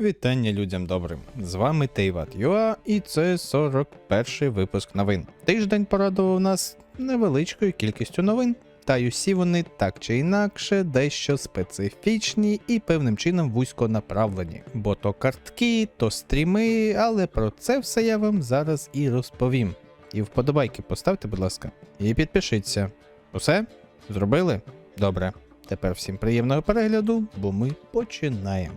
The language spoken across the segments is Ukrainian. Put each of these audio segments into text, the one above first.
Вітання людям добрим! З вами Тейват Юа, і це 41-й випуск новин. Тиждень порадував нас невеличкою кількістю новин, та й усі вони так чи інакше дещо специфічні і певним чином вузько направлені. Бо то картки, то стріми, але про це все я вам зараз і розповім. І вподобайки поставте, будь ласка, і підпишіться. Усе? Зробили? Добре. Тепер всім приємного перегляду, бо ми починаємо.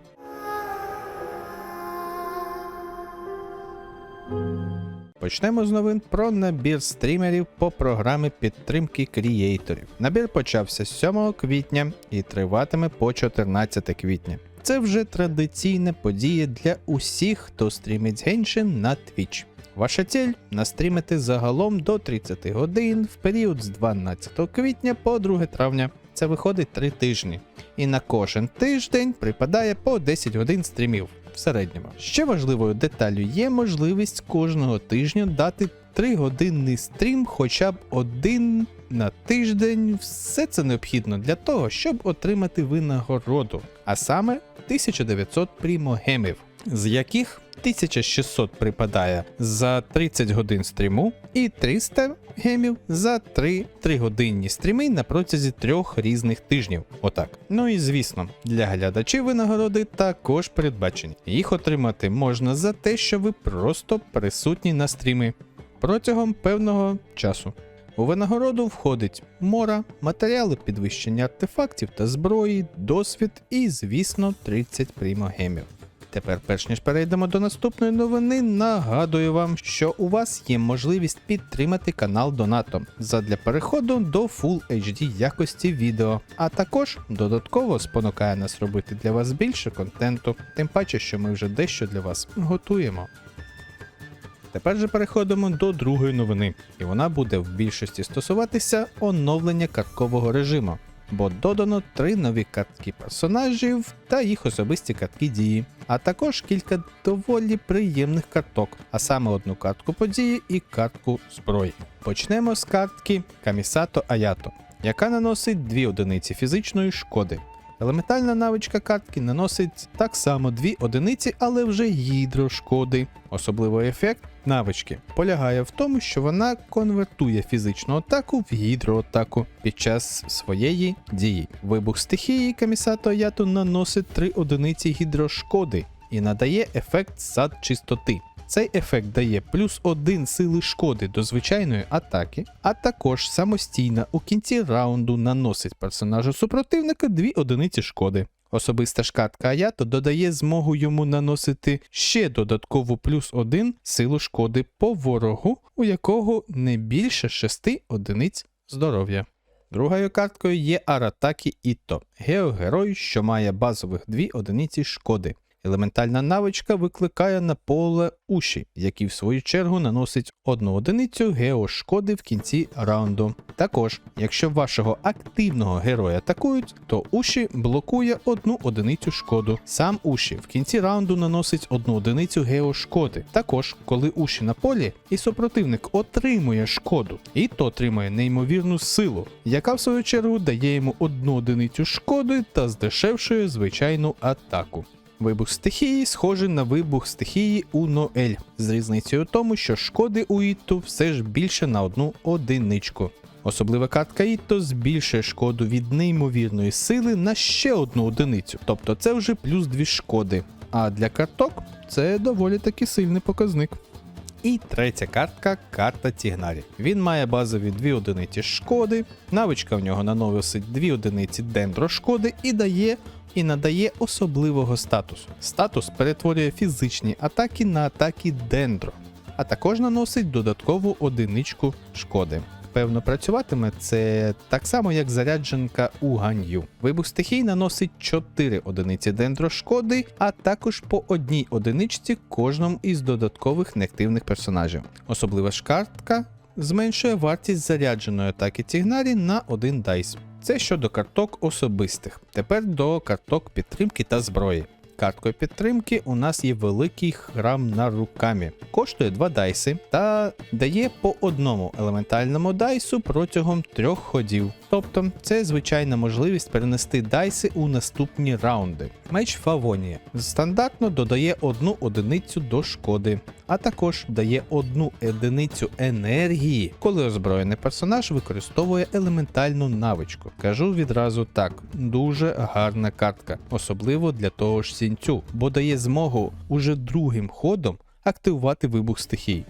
Почнемо з новин про набір стрімерів по програмі підтримки крієйторів. Набір почався 7 квітня і триватиме по 14 квітня. Це вже традиційна подія для усіх, хто стрімить Genshin на Twitch. Ваша ціль настрімити загалом до 30 годин в період з 12 квітня по 2 травня. Це виходить 3 тижні. І на кожен тиждень припадає по 10 годин стрімів в середньому. Ще важливою деталю є можливість кожного тижня дати 3-годинний стрім, хоча б один на тиждень. Все це необхідно для того, щоб отримати винагороду, а саме 1900 прімогемів, з яких 1600 припадає за 30 годин стріму і 300 гемів за 3 3-годинні стріми на протязі трьох різних тижнів. Отак. Ну і звісно, для глядачів винагороди також передбачені. Їх отримати можна за те, що ви просто присутні на стрімі протягом певного часу. У винагороду входить мора, матеріали підвищення артефактів та зброї, досвід і, звісно, 30 прімогемів. Тепер, перш ніж перейдемо до наступної новини, нагадую вам, що у вас є можливість підтримати канал донатом задля переходу до Full HD якості відео, а також додатково спонукає нас робити для вас більше контенту, тим паче, що ми вже дещо для вас готуємо. Тепер же переходимо до другої новини, і вона буде в більшості стосуватися оновлення карткового режиму, бо додано три нові картки персонажів та їх особисті картки дії, а також кілька доволі приємних карток, а саме одну картку події і картку зброї. Почнемо з картки Камісато Аято, яка наносить 2 одиниці фізичної шкоди. Елементальна навичка картки наносить так само 2 одиниці, але вже гідрошкоди. Особливий ефект навички полягає в тому, що вона конвертує фізичну атаку в гідроатаку під час своєї дії. Вибух стихії Камісато Аято наносить 3 одиниці гідрошкоди і надає ефект сад чистоти. Цей ефект дає плюс 1 сили шкоди до звичайної атаки, а також самостійно у кінці раунду наносить персонажу супротивника 2 одиниці шкоди. Особиста ж картка Аято додає змогу йому наносити ще додаткову плюс 1 силу шкоди по ворогу, у якого не більше 6 одиниць здоров'я. Другою карткою є Аратакі Іто, геогерой, що має базових 2 одиниці шкоди. Елементальна навичка викликає на поле уші, які в свою чергу наносить одну одиницю геошкоди в кінці раунду. Також, якщо вашого активного героя атакують, то уші блокує одну одиницю шкоду. Сам уші в кінці раунду наносить одну одиницю геошкоди. Також, коли уші на полі, і супротивник отримує шкоду, і то отримує неймовірну силу, яка в свою чергу дає йому одну одиницю шкоди та здешевшує звичайну атаку. Вибух стихії схожий на вибух стихії у Ноель, з різницею в тому, що шкоди у Ітту все ж більше на одну одиничку. Особлива картка Іто збільшує шкоду від неймовірної сили на ще одну одиницю, тобто це вже плюс 2 шкоди. А для карток це доволі таки сильний показник. І третя картка карта Тігнарі. Він має базові 2 одиниці шкоди, навичка в нього наносить 2 одиниці дендрошкоди і дає і надає особливого статусу. Статус перетворює фізичні атаки на атаки дендро, а також наносить додаткову одиничку шкоди. Певно, працюватиме це так само, як зарядженка у Ганью. Вибух стихій наносить 4 одиниці дендрошкоди, а також по одній одиничці кожному із додаткових неактивних персонажів. Особлива ж картка зменшує вартість зарядженої атаки Тігнарі на 1 дайс. Це щодо карток особистих. Тепер до карток підтримки та зброї. Карткою підтримки у нас є великий храм на рукамі. Коштує 2 дайси та дає по одному елементальному дайсу протягом трьох ходів. Тобто, це звичайна можливість перенести дайси у наступні раунди. Меч Фавонія стандартно додає одну одиницю до шкоди, а також дає одну одиницю енергії, коли озброєний персонаж використовує елементальну навичку. Кажу відразу так, дуже гарна картка, особливо для того ж сінцю, бо дає змогу уже другим ходом активувати вибух стихій.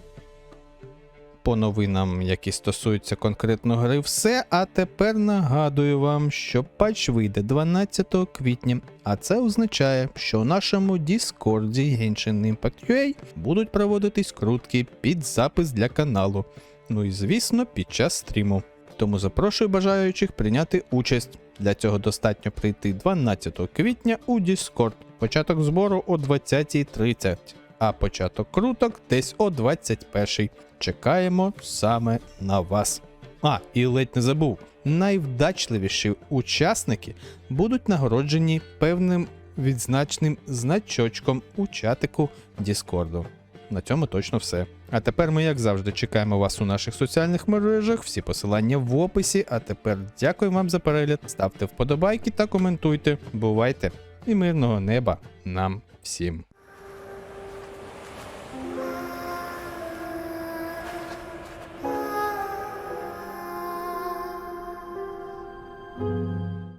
По новинам, які стосуються конкретно гри, все. А тепер нагадую вам, що патч вийде 12 квітня, а це означає, що у нашому Діскорді Genshin Impact UA будуть проводитись крутки під запис для каналу. Ну і звісно, під час стріму. Тому запрошую бажаючих прийняти участь. Для цього достатньо прийти 12 квітня у Discord. Початок збору о 20.30, а початок круток десь о 21.00. Чекаємо саме на вас. А, і ледь не забув. Найвдачливіші учасники будуть нагороджені певним відзначним значочком у чатику Діскорду. На цьому точно все. А тепер ми, як завжди, чекаємо вас у наших соціальних мережах. Всі посилання в описі. А тепер дякую вам за перегляд. Ставте вподобайки та коментуйте. Бувайте і мирного неба нам всім.